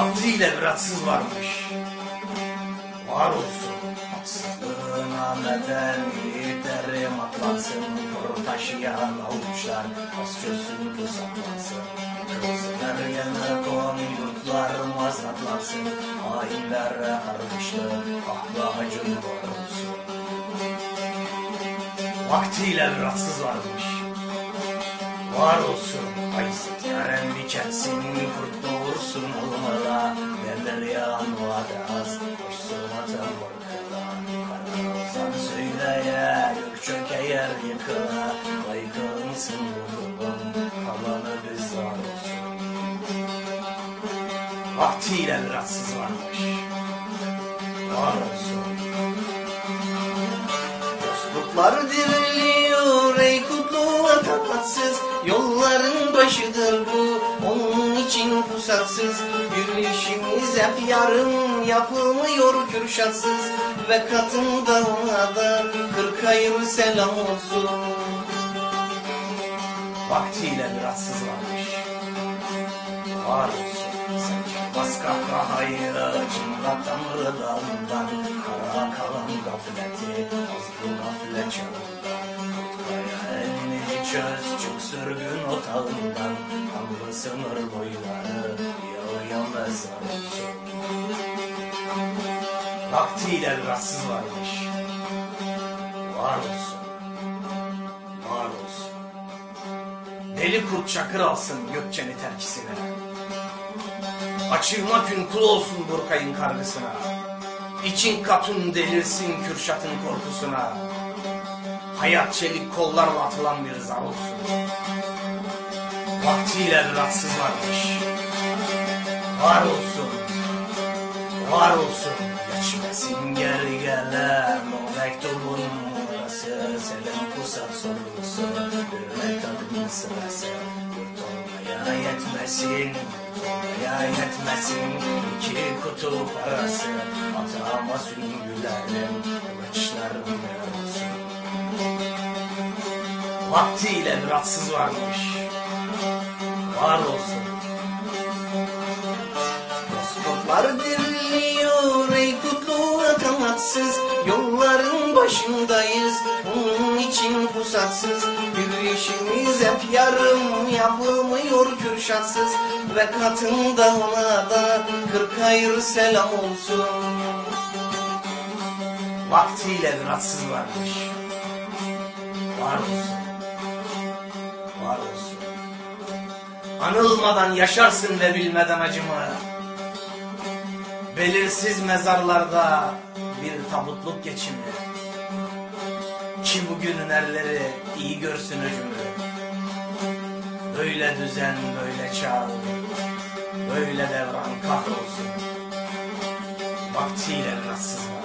evratsız varmış. Var olsun. Haksızlığına beden yiğitlerim atlansın. Kuru taşıyan avuçlar az çözsün pusaklansın. Kızlar yana kon yurtlar mazatlansın. Hainler harmıştı ahla acın var olsun. Vaktiyle evratsız varmış. Var olsun Aysik yaren biçersin Kurt doğursun olmala Derler yağan vade az Hoşsun atan korkala Karamazan söyleye Gök çökeyer yıkıla Baykılınsın bulurum Kalanı biz var olsun. Vaktiyle rahatsız varmış. Var olsun. Dostluklar diriliyor ey kutlu atamatsız Yolların başıdır bu. Onun için pusatsız Yürüyüşümüz hep yarım yapılmıyor kürşatsız. Ve katında ona da kırk hayır selam olsun. Vaktiyle rahatsız varmış Var olsun sen çıkmaz kahkahayı Çınla tanrı dalından Kara kalan gafleti Azgı gaflet elini çöz Çık sürgün otağından Tanrı sınır boyları Yağıya mezar Vaktiyle rahatsız varmış. Var olsun. Var olsun. Deli kurt çakır alsın Gökçeni terkisine. Açılma gün kul olsun Burkay'ın kargısına. İçin katun delirsin Kürşat'ın korkusuna Hayat çelik kollarla atılan bir zar olsun Vaktiyle rahatsız varmış. Var olsun. Var olsun. Geçmesin geri gelen O mektubun burası. Selim Pusat sorusu Hürmet adının sırası Yurt olmaya yetmesin. Yurt olmaya yetmesin. İki kutu parası. Atama süngülerim Kılıçlarım olsun Vaktiyle rahatsız varmış. Var olsun. Dostluklar diriliyor ey kutlu atamatsız. Yolların başındayız bunun için pusatsız. Yürüyüşümüz hep yarım yapılmıyor kürşatsız Ve katında ona da kırk hayır selam olsun. Vaktiyle rahatsız varmış Var olsun. Var olsun. Anılmadan yaşarsın ve bilmeden acımı. Belirsiz mezarlarda bir tabutluk geçimi. Ki bugünün erleri iyi görsün öcümü. Böyle düzen böyle çağ Böyle devran kahrolsun. Vaktiyle rahatsız var